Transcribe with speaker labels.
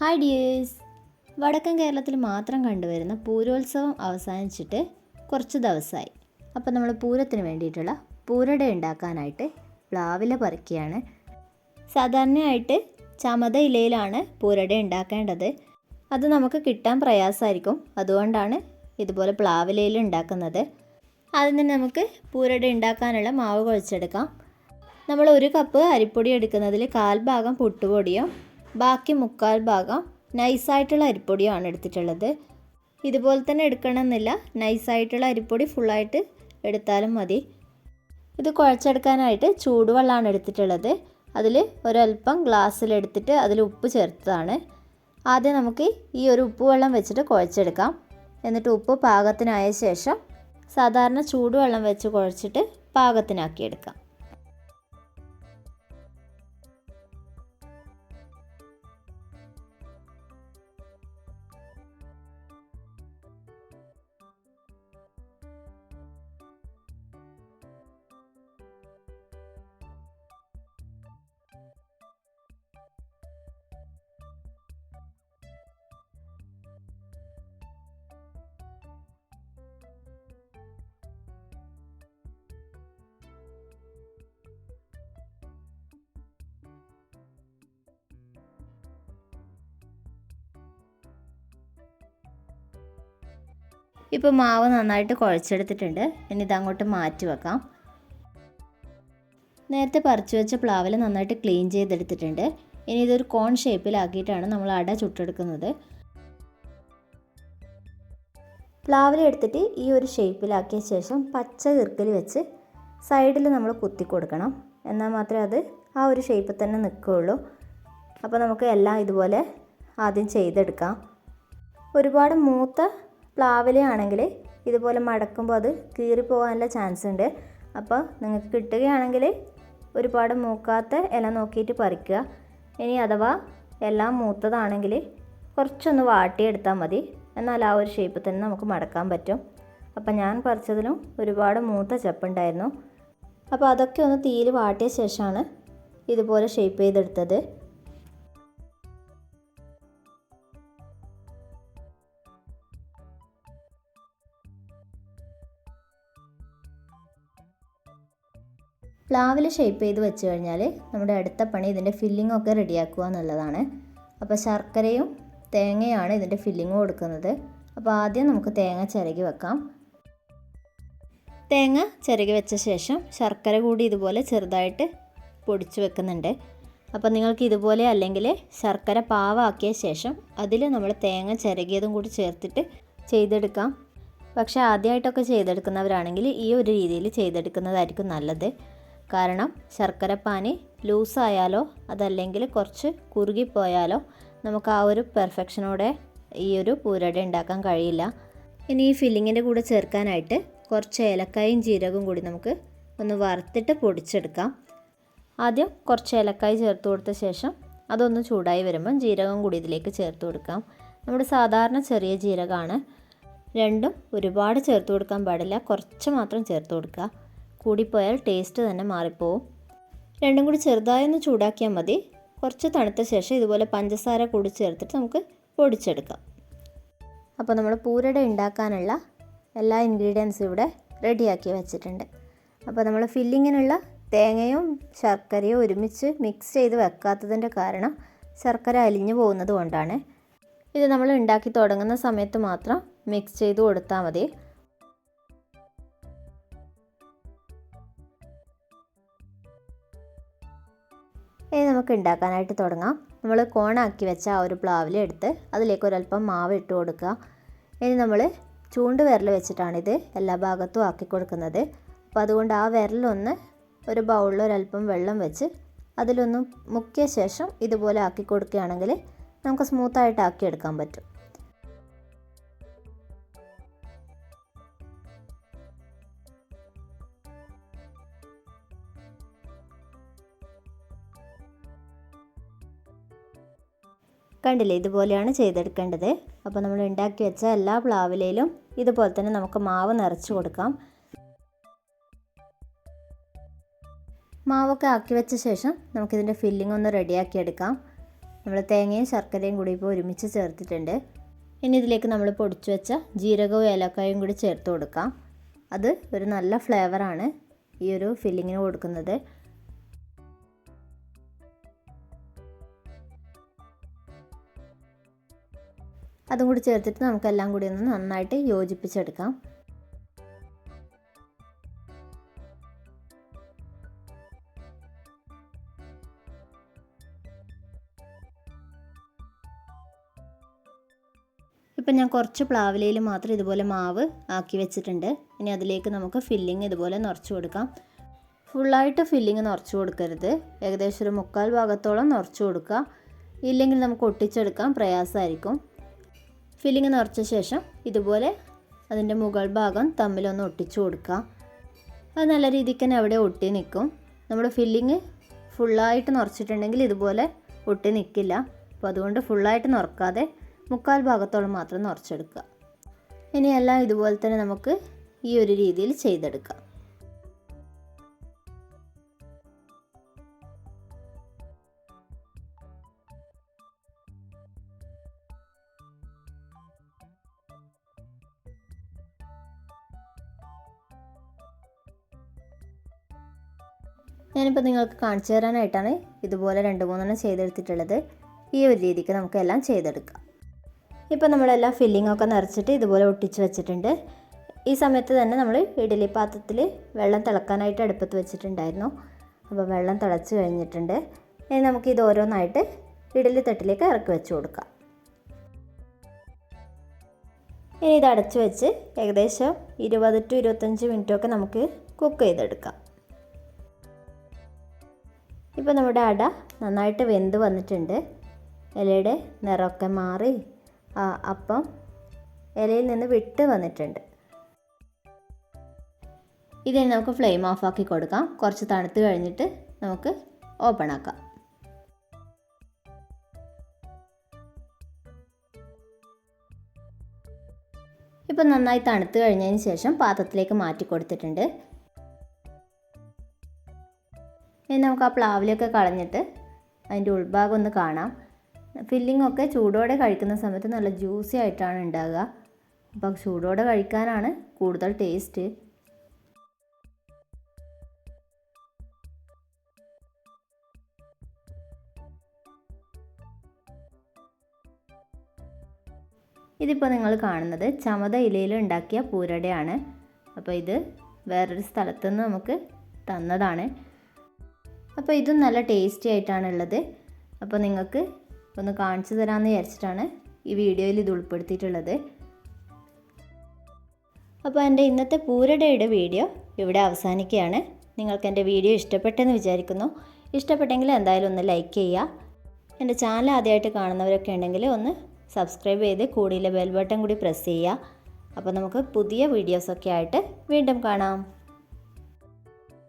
Speaker 1: Hi dears വടക്കൻ കേരളത്തിൽ മാത്രം കണ്ടുവരുന്ന പൂരോത്സവം അവസാനിച്ചിട്ട് കുറച്ച് ദിവസമായി. അപ്പോൾ നമ്മൾ പൂരത്തിന് വേണ്ടിയിട്ടുള്ള പൂരട ഉണ്ടാക്കാനായിട്ട് പ്ലാവില പറിക്കുകയാണ്. സാധാരണയായിട്ട് ചമത ഇലയിലാണ് പൂരട ഉണ്ടാക്കേണ്ടത്. അത് നമുക്ക് കിട്ടാൻ പ്രയാസമായിരിക്കും. അതുകൊണ്ടാണ് ഇതുപോലെ പ്ലാവിലയിൽ ഉണ്ടാക്കുന്നത്. അതിന് നമുക്ക് പൂരട ഉണ്ടാക്കാനുള്ള മാവ് കുഴച്ചെടുക്കാം. നമ്മൾ ഒരു കപ്പ് അരിപ്പൊടി എടുക്കുന്നതിൽ കാൽ ഭാഗം പുട്ടുപൊടിയും ബാക്കി മുക്കാൽ ഭാഗം നൈസായിട്ടുള്ള അരിപ്പൊടിയാണ് എടുത്തിട്ടുള്ളത്. ഇതുപോലെ തന്നെ എടുക്കണമെന്നില്ല. നൈസായിട്ടുള്ള അരിപ്പൊടി ഫുള്ളായിട്ട് എടുത്താലും മതി. ഇത് കുഴച്ചെടുക്കാനായിട്ട് ചൂടുവെള്ളമാണ് എടുത്തിട്ടുള്ളത്. അതിൽ ഒരല്പം ഗ്ലാസ്സിലെടുത്തിട്ട് അതിൽ ഉപ്പ് ചേർത്തതാണ്. ആദ്യം നമുക്ക് ഈ ഒരു ഉപ്പ് വെള്ളം വെച്ചിട്ട് കുഴച്ചെടുക്കാം. എന്നിട്ട് ഉപ്പ് പാകത്തിനായ ശേഷം സാധാരണ ചൂടുവെള്ളം വെച്ച് കുഴച്ചിട്ട് പാകത്തിനാക്കിയെടുക്കാം. ഇപ്പോൾ മാവ് നന്നായിട്ട് കുഴച്ചെടുത്തിട്ടുണ്ട്. ഇനി ഇതങ്ങോട്ട് മാറ്റി വെക്കാം. നേരത്തെ പറിച്ചു വെച്ച പ്ലാവിൽ നന്നായിട്ട് ക്ലീൻ ചെയ്തെടുത്തിട്ടുണ്ട്. ഇനി ഇതൊരു കോൺ ഷേപ്പിലാക്കിയിട്ടാണ് നമ്മൾ അട ചുട്ടെടുക്കുന്നത്. പ്ലാവിലെടുത്തിട്ട് ഈ ഒരു ഷേപ്പിലാക്കിയ ശേഷം പച്ച കിർക്കൽ വെച്ച് സൈഡിൽ നമ്മൾ കുത്തി കൊടുക്കണം. എന്നാൽ മാത്രമേ അത് ആ ഒരു ഷേപ്പിൽ തന്നെ നിൽക്കുകയുള്ളൂ. അപ്പോൾ നമുക്ക് എല്ലാം ഇതുപോലെ ആദ്യം ചെയ്തെടുക്കാം. ഒരുപാട് മൂത്ത പ്ലാവിലയാണെങ്കിൽ ഇതുപോലെ മടക്കുമ്പോൾ അത് കീറിപ്പോകാനുള്ള ചാൻസ് ഉണ്ട്. അപ്പോൾ നിങ്ങൾക്ക് കിട്ടുകയാണെങ്കിൽ ഒരുപാട് മൂക്കാത്ത ഇല നോക്കിയിട്ട് പറിക്കുക. ഇനി അഥവാ എല്ലാം മൂത്തതാണെങ്കിൽ കുറച്ചൊന്ന് വാട്ടിയെടുത്താൽ മതി. എന്നാൽ ആ ഒരു ഷേപ്പ് തന്നെ നമുക്ക് മടക്കാൻ പറ്റും. അപ്പം ഞാൻ പറിച്ചതിലും ഒരുപാട് മൂത്ത ചെപ്പുണ്ടായിരുന്നു അപ്പോൾ അതൊക്കെ ഒന്ന് തീയിൽ വാട്ടിയ ശേഷമാണ് ഇതുപോലെ ഷേപ്പ് ചെയ്തെടുത്തത്. പ്ലാവിൽ ഷേപ്പ് ചെയ്ത് വെച്ച് കഴിഞ്ഞാൽ നമ്മുടെ അടുത്ത പണി ഇതിന്റെ ഫില്ലിംഗ് ഒക്കെ റെഡിയാക്കുക എന്നുള്ളതാണ്. അപ്പോൾ ശർക്കരയും തേങ്ങയാണ് ഇതിന്റെ ഫില്ലിംഗ് കൊടുക്കുന്നത്. അപ്പോൾ ആദ്യം നമുക്ക് തേങ്ങ ചിരകി വെക്കാം. തേങ്ങ ചിരകി വെച്ച ശേഷം ശർക്കര കൂടി ഇതുപോലെ ചെറുതായിട്ട് പൊടിച്ച് വെക്കുന്നുണ്ട്. അപ്പോൾ നിങ്ങൾക്ക് ഇതുപോലെ അല്ലെങ്കിൽ ശർക്കര പാവാക്കിയ ശേഷം അതിൽ നമ്മൾ തേങ്ങ ചിരകിയതും കൂടി ചേർത്തിട്ട് ചെയ്തെടുക്കാം. പക്ഷേ ആദ്യമായിട്ടൊക്കെ ചെയ്തെടുക്കുന്നവരാണെങ്കിൽ ഈ ഒരു രീതിയിൽ ചെയ്തെടുക്കുന്നതായിരിക്കും നല്ലത്. കാരണം ശർക്കരപ്പാനി ലൂസായാലോ അതല്ലെങ്കിൽ കുറച്ച് കുറുകിപ്പോയാലോ നമുക്ക് ആ ഒരു പെർഫെക്ഷനോടെ ഈ ഒരു പൂരട ഉണ്ടാക്കാൻ കഴിയില്ല. ഇനി ഈ ഫില്ലിങ്ങിന്റെ കൂടെ ചേർക്കാനായിട്ട് കുറച്ച് ഏലക്കായും ജീരകവും കൂടി നമുക്ക് ഒന്ന് വറുത്തിട്ട് പൊടിച്ചെടുക്കാം. ആദ്യം കുറച്ച് ഏലക്കായ് ചേർത്ത് കൊടുത്ത ശേഷം അതൊന്ന് ചൂടായി വരുമ്പം ജീരകം കൂടി ഇതിലേക്ക് ചേർത്ത് കൊടുക്കാം. നമ്മുടെ സാധാരണ ചെറിയ ജീരകമാണ്. രണ്ടും ഒരുപാട് ചേർത്ത് കൊടുക്കാൻ പാടില്ല. കുറച്ച് മാത്രം ചേർത്ത് കൊടുക്കുക. കൂടിപ്പോയാൽ ടേസ്റ്റ് തന്നെ മാറിപ്പോവും. രണ്ടും കൂടി ചെറുതായി ഒന്ന് ചൂടാക്കിയാൽ മതി. കുറച്ച് തണുത്ത ശേഷം ഇതുപോലെ പഞ്ചസാര കൂടി ചേർത്തിട്ട് നമുക്ക് പൊടിച്ചെടുക്കാം. അപ്പോൾ നമ്മൾ പൂരട ഉണ്ടാക്കാനുള്ള എല്ലാ ഇൻഗ്രീഡിയൻസും ഇവിടെ റെഡിയാക്കി വെച്ചിട്ടുണ്ട്. അപ്പോൾ നമ്മൾ ഫില്ലിങ്ങിനുള്ള തേങ്ങയും ശർക്കരയും ഒരുമിച്ച് മിക്സ് ചെയ്ത് വെക്കാത്തതിന്റെ കാരണം ശർക്കര അലിഞ്ഞു പോകുന്നത് കൊണ്ടാണ്. ഇത് നമ്മൾ ഉണ്ടാക്കി തുടങ്ങുന്ന സമയത്ത് മാത്രം മിക്സ് ചെയ്ത് കൊടുത്താൽ മതി. ഇനി നമുക്ക് ഉണ്ടാക്കാനായിട്ട് തുടങ്ങാം. നമ്മൾ കോണാക്കി വെച്ച ആ ഒരു പ്ലാവിൽ എടുത്ത് അതിലേക്ക് ഒരല്പം മാവ് ഇട്ട് കൊടുക്കുക. ഇനി നമ്മൾ ചൂണ്ട് വിരൽ വെച്ചിട്ടാണിത് എല്ലാ ഭാഗത്തും ആക്കി കൊടുക്കുന്നത്. അപ്പോൾ അതുകൊണ്ട് ആ വിരലൊന്ന് ഒരു ബൗളിൽ ഒരല്പം വെള്ളം വെച്ച് അതിലൊന്ന് മുക്കിയ ശേഷം ഇതുപോലെ ആക്കി കൊടുക്കുകയാണെങ്കിൽ നമുക്ക് സ്മൂത്തായിട്ട് ആക്കിയെടുക്കാൻ പറ്റും. കണ്ടില്ലേ ഇതുപോലെയാണ് ചെയ്തെടുക്കേണ്ടത്. അപ്പോൾ നമ്മൾ ഉണ്ടാക്കി വെച്ച എല്ലാ പ്ലാവിലയിലും ഇതുപോലെ തന്നെ നമുക്ക് മാവ് നിറച്ച് കൊടുക്കാം. മാവൊക്കെ ആക്കി വെച്ച ശേഷം നമുക്കിതിന്റെ ഫില്ലിംഗ് ഒന്ന് റെഡിയാക്കി എടുക്കാം. നമ്മൾ തേങ്ങയും ശർക്കരയും കൂടി ഇപ്പോൾ ഒരുമിച്ച് ചേർത്തിട്ടുണ്ട്. ഇനി ഇതിലേക്ക് നമ്മൾ പൊടിച്ചു വെച്ച ജീരകവും ഏലക്കായും കൂടി ചേർത്ത് കൊടുക്കാം. അത് ഒരു നല്ല ഫ്ലേവറാണ് ഈ ഒരു ഫില്ലിങ്ങിന് കൊടുക്കുന്നത്. അതും കൂടി ചേർത്തിട്ട് നമുക്കെല്ലാം കൂടി ഒന്ന് നന്നായിട്ട് യോജിപ്പിച്ചെടുക്കാം. ഇപ്പം ഞാൻ കുറച്ച് പ്ലാവിലയിൽ മാത്രം ഇതുപോലെ മാവ് ആക്കി വെച്ചിട്ടുണ്ട്. ഇനി അതിലേക്ക് നമുക്ക് ഫില്ലിങ് ഇതുപോലെ നിറച്ച് കൊടുക്കാം. ഫുള്ളായിട്ട് ഫില്ലിങ് നിറച്ച് കൊടുക്കരുത്. ഏകദേശം ഒരു മുക്കാൽ ഭാഗത്തോളം നിറച്ച് കൊടുക്കുക. ഇല്ലെങ്കിൽ നമുക്ക് ഒട്ടിച്ചെടുക്കാൻ പ്രയാസമായിരിക്കും. ഫില്ലിങ് നിറച്ച ശേഷം ഇതുപോലെ അതിന്റെ മുകൾ ഭാഗം തമ്മിലൊന്ന് ഒട്ടിച്ചു കൊടുക്കുക അത് നല്ല രീതിക്ക് തന്നെ അവിടെ ഒട്ടി നിൽക്കും. നമ്മുടെ ഫില്ലിങ് ഫുള്ളായിട്ട് നിറച്ചിട്ടുണ്ടെങ്കിൽ ഇതുപോലെ ഒട്ടി നിൽക്കില്ല. അപ്പോൾ അതുകൊണ്ട് ഫുള്ളായിട്ട് നിറക്കാതെ മുക്കാൽ ഭാഗത്തോളം മാത്രം നിറച്ചെടുക്കുക. ഇനിയെല്ലാം ഇതുപോലെ തന്നെ നമുക്ക് ഈ ഒരു രീതിയിൽ ചെയ്തെടുക്കാം. ഞാനിപ്പോൾ നിങ്ങൾക്ക് കാണിച്ചു തരാനായിട്ടാണ് ഇതുപോലെ രണ്ട് മൂന്നെണ്ണം ചെയ്തെടുത്തിട്ടുള്ളത്. ഈ ഒരു രീതിക്ക് നമുക്ക് എല്ലാം ചെയ്തെടുക്കാം. ഇപ്പോൾ നമ്മളെല്ലാം ഫില്ലിംഗ് ഒക്കെ നിറച്ചിട്ട് ഇതുപോലെ ഒട്ടിച്ച് വെച്ചിട്ടുണ്ട്. ഈ സമയത്ത് തന്നെ നമ്മൾ ഇഡലി പാത്രത്തിൽ വെള്ളം തിളക്കാനായിട്ട് അടുപ്പത്ത് വെച്ചിട്ടുണ്ടായിരുന്നു. അപ്പോൾ വെള്ളം തിളച്ച് കഴിഞ്ഞിട്ടുണ്ട്. ഇനി നമുക്ക് ഇത് ഓരോന്നായിട്ട് ഇഡലി തട്ടിലേക്ക് ഇറക്കി വെച്ച് കൊടുക്കാം. ഇനി ഇത് അടച്ചു വെച്ച് ഏകദേശം ഇരുപത് ടു ഇരുപത്തഞ്ച് മിനിറ്റൊക്കെ നമുക്ക് കുക്ക് ചെയ്തെടുക്കാം. ഇപ്പോൾ നമ്മുടെ അട നന്നായിട്ട് വെന്ത് വന്നിട്ടുണ്ട്. ഇലയുടെ നിറമൊക്കെ മാറി അപ്പം ഇലയിൽ നിന്ന് വിട്ട് വന്നിട്ടുണ്ട്. ഇതിന് നമുക്ക് ഫ്ലെയിം ഓഫ് ആക്കി കൊടുക്കാം. കുറച്ച് തണുത്ത് കഴിഞ്ഞിട്ട് നമുക്ക് ഓപ്പൺ ആക്കാം. ഇപ്പം നന്നായി തണുത്ത് കഴിഞ്ഞതിന് ശേഷം പാത്രത്തിലേക്ക് മാറ്റി കൊടുത്തിട്ടുണ്ട്. ഇനി നമുക്ക് ആ പ്ലാവിലൊക്കെ കളഞ്ഞിട്ട് അതിന്റെ ഉൾഭാഗം ഒന്ന് കാണാം. ഫില്ലിംഗ് ഒക്കെ ചൂടോടെ കഴിക്കുന്ന സമയത്ത് നല്ല ജ്യൂസി ആയിട്ടാണ് ഉണ്ടാകുക അപ്പം ചൂടോടെ കഴിക്കാനാണ് കൂടുതൽ ടേസ്റ്റ് ഇതിപ്പോൾ നിങ്ങൾ കാണുന്നത് ചമത ഇലയിൽ ഉണ്ടാക്കിയ പൂരടയാണ്. അപ്പോൾ ഇത് വേറൊരു സ്ഥലത്തുനിന്ന് നമുക്ക് തന്നതാണ്. അപ്പോൾ ഇതും നല്ല ടേസ്റ്റി ആയിട്ടാണ് ഉള്ളത് അപ്പോൾ നിങ്ങൾക്ക് ഒന്ന് കാണിച്ചു തരാമെന്ന് വിചാരിച്ചിട്ടാണ് ഈ വീഡിയോയിൽ ഇത് ഉൾപ്പെടുത്തിയിട്ടുള്ളത്. അപ്പോൾ എന്റെ ഇന്നത്തെ പൂരടയുടെ വീഡിയോ ഇവിടെ അവസാനിക്കുകയാണ്. നിങ്ങൾക്ക് എന്റെ വീഡിയോ ഇഷ്ടപ്പെട്ടെന്ന് വിചാരിക്കുന്നു. ഇഷ്ടപ്പെട്ടെങ്കിൽ എന്തായാലും ഒന്ന് ലൈക്ക് ചെയ്യുക. എന്റെ ചാനൽ ആദ്യമായിട്ട് കാണുന്നവരൊക്കെ ഉണ്ടെങ്കിൽ ഒന്ന് സബ്സ്ക്രൈബ് ചെയ്ത് കൂടിയിലെ ബെൽ ബട്ടൺ കൂടി പ്രസ് ചെയ്യുക. അപ്പോൾ നമുക്ക് പുതിയ വീഡിയോസൊക്കെ ആയിട്ട് വീണ്ടും കാണാം.